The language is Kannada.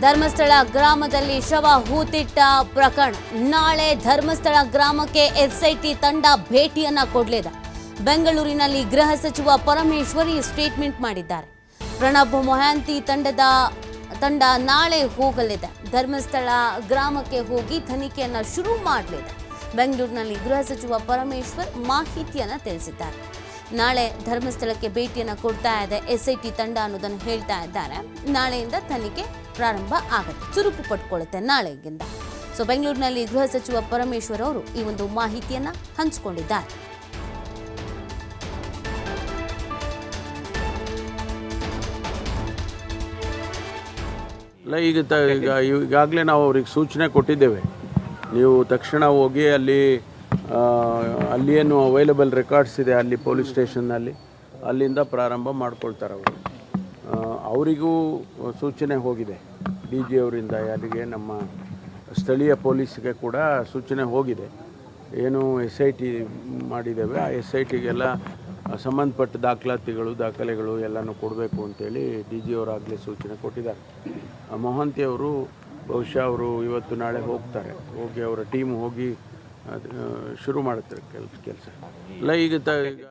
ಧರ್ಮಸ್ಥಳ ಗ್ರಾಮದಲ್ಲಿ ಶವ ಹೂತಿಟ್ಟ ಪ್ರಕರಣ. ನಾಳೆ ಧರ್ಮಸ್ಥಳ ಗ್ರಾಮಕ್ಕೆ ಎಸ್ಐಟಿ ತಂಡ ಭೇಟಿಯನ್ನ ಕೊಡಲಿದೆ. ಬೆಂಗಳೂರಿನಲ್ಲಿ ಗೃಹ ಸಚಿವ ಪರಮೇಶ್ವರಿ ಸ್ಟೇಟ್ಮೆಂಟ್ ಮಾಡಿದ್ದಾರೆ. ಪ್ರಣಬ್ ಮೊಹಾಂತಿ ತಂಡದ ತಂಡ ನಾಳೆ ಹೋಗಲಿದೆ. ಧರ್ಮಸ್ಥಳ ಗ್ರಾಮಕ್ಕೆ ಹೋಗಿ ತನಿಖೆಯನ್ನ ಶುರು ಮಾಡಲಿದೆ. ಬೆಂಗಳೂರಿನಲ್ಲಿ ಗೃಹ ಸಚಿವ ಪರಮೇಶ್ವರ್ ಮಾಹಿತಿಯನ್ನ ತಿಳಿಸಿದ್ದಾರೆ. ನಾಳೆ ಧರ್ಮಸ್ಥಳಕ್ಕೆ ಭೇಟಿಯನ್ನು ಕೊಡ್ತಾ ಇದೆ. ಎಸ್ಐಟಿ ತಂಡ ಅನ್ನೋದನ್ನು ಹೇಳ್ತಾ ಇದ್ದಾರೆ. ನಾಳೆಯಿಂದ ತನಿಖೆ ಪ್ರಾರಂಭ ಆಗುತ್ತೆ. ಚುರುಕು ಪಟ್ಕೊಳ್ಳುತ್ತೆ ನಾಳೆಗಿಂದ. ಸೊ ಬೆಂಗಳೂರಿನಲ್ಲಿ ಗೃಹ ಸಚಿವ ಪರಮೇಶ್ವರ್ ಅವರು ಈ ಒಂದು ಮಾಹಿತಿಯನ್ನ ಹಂಚಿಕೊಂಡಿದ್ದಾರೆ. ಈಗ ತ ಈಗ ಈಗಾಗಲೇ ನಾವು ಅವ್ರಿಗೆ ಸೂಚನೆ ಕೊಟ್ಟಿದ್ದೇವೆ. ನೀವು ತಕ್ಷಣ ಹೋಗಿ ಅಲ್ಲಿ ಅಲ್ಲಿ ಏನು ಅವೈಲಬಲ್ ರೆಕಾರ್ಡ್ಸ್ ಇದೆ ಅಲ್ಲಿ ಪೊಲೀಸ್ ಸ್ಟೇಷನ್ನಲ್ಲಿ ಅಲ್ಲಿಂದ ಪ್ರಾರಂಭ ಮಾಡ್ಕೊಳ್ತಾರೆ ಅವರು. ಅವರಿಗೂ ಸೂಚನೆ ಹೋಗಿದೆ. ಡಿ ಜಿ ಅವರಿಂದ ಅಲ್ಲಿಗೆ ನಮ್ಮ ಸ್ಥಳೀಯ ಪೊಲೀಸ್ಗೆ ಕೂಡ ಸೂಚನೆ ಹೋಗಿದೆ. ಏನು ಎಸ್ ಐ ಟಿ ಮಾಡಿದ್ದೇವೆ, ಆ ಎಸ್ ಐ ಟಿಗೆಲ್ಲ ಸಂಬಂಧಪಟ್ಟ ದಾಖಲಾತಿಗಳು, ದಾಖಲೆಗಳು ಎಲ್ಲನೂ ಕೊಡಬೇಕು ಅಂತೇಳಿ ಡಿ ಜಿ ಅವರಾಗಲೇ ಸೂಚನೆ ಕೊಟ್ಟಿದ್ದಾರೆ. ಆ, ಮೊಹಂತಿ ಅವರು ಬಹುಶಃ ಅವರು ಇವತ್ತು ನಾಳೆ ಹೋಗ್ತಾರೆ. ಹೋಗಿ ಅವರ ಟೀಮ್ ಹೋಗಿ ಅದು, ಶುರು ಮಾಡುತ್ತೆ ಕೆಲಸ. ಕೆಲಸ ಈಗ ತ ಈಗ